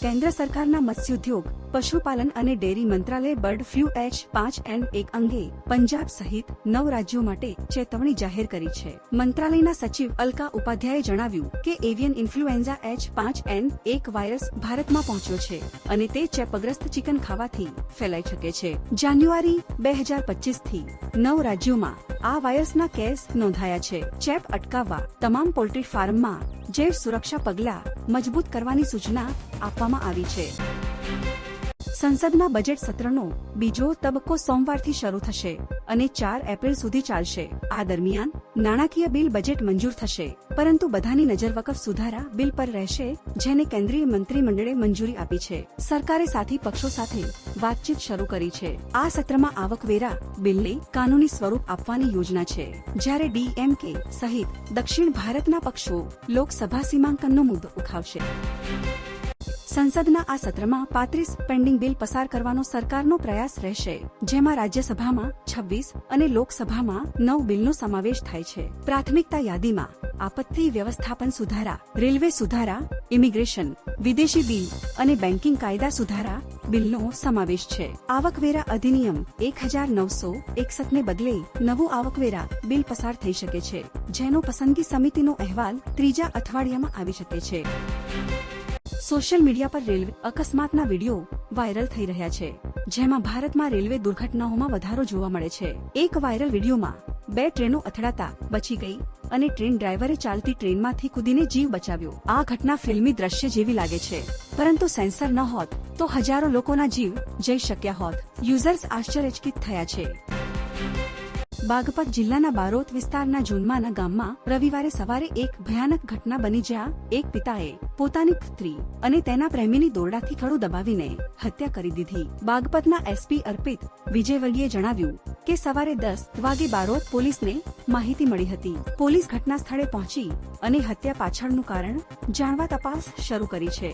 કેન્દ્ર સરકારના મત્સ્યોદ્યોગ, પશુપાલન અને ડેરી મંત્રાલય, બર્ડ ફ્લુ એચ પાંચ એન એક અંગે પંજાબ સહિત નવ રાજ્યો માટે ચેતવણી જાહેર કરી છે. મંત્રાલયના સચિવ અલકા ઉપાધ્યાયે જણાવ્યું કે એવિયન ઇન્ફ્લુએન્ઝા એચ પાંચ એન એક વાયરસ ભારતમાં પહોંચ્યો છે અને તે ચેપગ્રસ્ત ચિકન ખાવાથી ફેલાઈ શકે છે. જાન્યુઆરી બે હજાર પચીસથી નવ રાજ્યોમાં આ વાયરસના કેસ નોંધાયા છે. ચેપ અટકાવવા તમામ પોલ્ટ્રી ફાર્મમાં જે સુરક્ષા પગલાં મજબૂત કરવાની સૂચના આપવામાં આવી છે. સંસદના બજેટ સત્રનો બીજો તબક્કો સોમવારથી શરૂ થશે અને ચાર એપ્રિલ સુધી ચાલશે. આ દરમિયાન નાણાકીય બિલ બજેટ મંજૂર થશે, પરંતુ બધાની નજર વકફ સુધારા બિલ પર રહેશે, જેને કેન્દ્રીય મંત્રીમંડળે મંજૂરી આપી છે. સરકારે સાથી પક્ષો સાથે વાતચીત શરૂ કરી છે. આ સત્રમાં આવકવેરા બિલને કાનૂની સ્વરૂપ આપવાની યોજના છે. જ્યારે ડીએમકે સહિત દક્ષિણ ભારતના પક્ષો લોકસભા સીમાંકનનો મુદ્દો ઉઠાવશે. સંસદના આ સત્રમાં પાંત્રીસ પેન્ડિંગ બિલ પસાર કરવાનો સરકારનો પ્રયાસ રહેશે, જેમાં રાજ્યસભામાં છવ્વીસ અને લોકસભામાં નવ બિલનો સમાવેશ થાય છે. પ્રાથમિકતા યાદીમાં, આપત્તિ વ્યવસ્થાપન સુધારા, રેલવે સુધારા, ઇમિગ્રેશન, વિદેશી બિલ અને બેન્કિંગ કાયદા સુધારા બિલનો સમાવેશ છે. આવકવેરા અધિનિયમ એક હજાર નવસો એકસઠને બદલે નવું આવકવેરા બિલ પસાર થઈ શકે છે, જેનો પસંદગી સમિતિનો અહેવાલ ત્રીજા અઠવાડિયામાં આવી શકે છે. સોશિયલ મીડિયા પર રેલવે અકસ્માતના વીડિયો વાયરલ થઈ રહ્યા છે, જેમાં ભારતમાં રેલવે દુર્ઘટનાઓમાં વધારો જોવા મળે છે. એક વાયરલ વિડીયોમાં બે ટ્રેનો અથડાતા બચી ગઈ અને ટ્રેન ડ્રાઈવરે ચાલતી ટ્રેનમાંથી કૂદીને જીવ બચાવ્યો. આ ઘટના ફિલ્મી દ્રશ્ય જેવી લાગે છે, પરંતુ સેન્સર ન હોત તો હજારો લોકોના જીવ જઈ શક્યા હોત. યુઝર્સ આશ્ચર્યચકિત થયા છે. બાગપત જિલ્લાના બારોત વિસ્તારના જુનમાના ગામમાં રવિવારે સવારે એક ભયાનક ઘટના બની જ્યાં એક પિતાએ પોતાની પુત્રી અને તેના પ્રેમીની દોરડાથી ખડું દબાવીને હત્યા કરી દીધી. બાગપતના એસપી અર્પિત વિજયવર્ગીએ જણાવ્યું કે સવારે દસ વાગે બારોત પોલીસને માહિતી મળી હતી. પોલીસ ઘટના સ્થળે પહોંચી અને હત્યા પાછળનું કારણ જાણવા તપાસ શરૂ કરી છે.